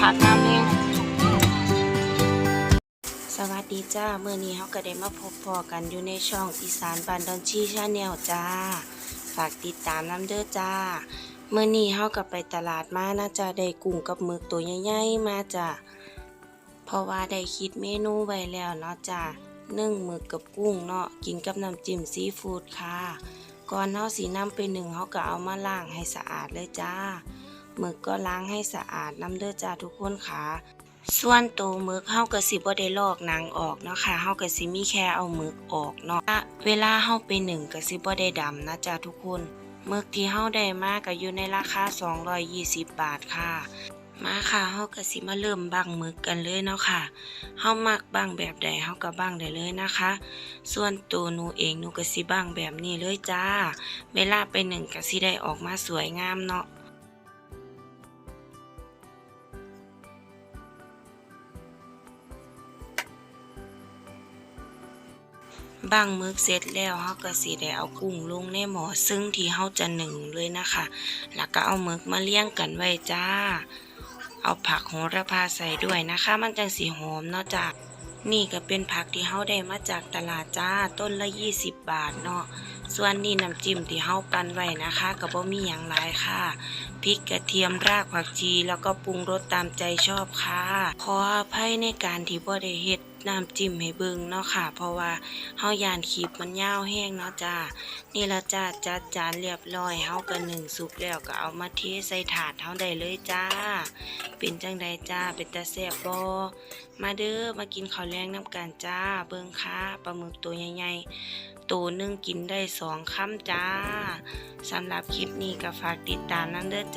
ผักน้ำเองสวัสดีจ้าเมื่อนี้เขาก็ได้มาพบพอกันอยู่ในช่องอีสานบันดอนชีชาแนลจ้า ฝากติดตามน้ำเด้อจ้าเมื่อนี้เขาก็ไปตลาดมาน่าจะได้กุ้งกับหมึกตัวใหญ่ๆมาจ้าเพราะว่าได้คิดเมนูไว้แล้วเนาะจ้านึ่งหมึกกับกุ้งเนาะกินกับน้ำจิ้มซีฟู้ดค่ะ ก่อนเขาสีน้ำไปหนึ่งเขาก็เอามาล้างให้สะอาดเลยจ้า หมึกก็ล้างให้สะอาดน้ำเด้อจ้าทุกคนค่ะ ส่วนตัวหมึกเฮาก็สิบ่ได้ลอกหนังออกเนาะค่ะเฮาก็สิมีแค่เอาหมึกออกเนาะเวลาเฮาไปหนึ่งก็สิบ่ได้ดำนะจ๊ะทุกคนหมึกที่เฮาได้มาก็อยู่ในราคา 220 บาทค่ะมาค่ะเฮาก็สิมาเริ่มบังหมึกกันเลยเนาะค่ะเฮามักบังแบบใดเฮาก็บังได้เลยนะคะ ส่วนตัวหนูเองหนูก็สิบังแบบนี้เลยจ้า เวลาไปหนึ่งก็สิได้ออกมาสวยงามเนาะ บางมืกเสร็จแล้วเฮาก็สิได้เอากุ้งลงในหม้อซึ่งที่เฮาจะหนึ่งเลยนะคะ แล้วก็เอามึกมาเลี้ยงกันไว้จ้า เอาผักโหระพาใส่ด้วยนะคะ มันจังสีหอมเนาะจ้านี่ก็เป็นผักที่เฮาได้มาจากตลาดจ้า ต้นละ 20 บาทเนาะ ส่วนนี้น้ำจิ้มที่เฮาปั่นไว้นะคะก็บ่มีหยังหลายค่ะพริกกระเทียมรากผักชี แล้วก็ปรุงรสตามใจชอบค่ะ ขออภัยในการที่บ่ได้เฮ็ดน้ำจิ้มให้เบิ่งเนาะค่ะ เพราะว่าเฮายานคลิปมันยาวแห้งเนาะจ้านี่ละจ้าจัดจานเรียบร้อยเฮาก็นึ่งสุกแล้วก็เอามาเทใส่ถาดเฮาได้เลยจ้า เป็นจังใดจ้าเป็นตาแซ่บบ่มาเด้อมากินข้าวแรงน้ำกันจ้าเบิ่งค่ะปลาหมึกตัวใหญ่ๆตัวหนึงกินได้สองคำจ้าสำหรับคลิปนี้ก็ฝากติดตามนั่นเด้อจ้า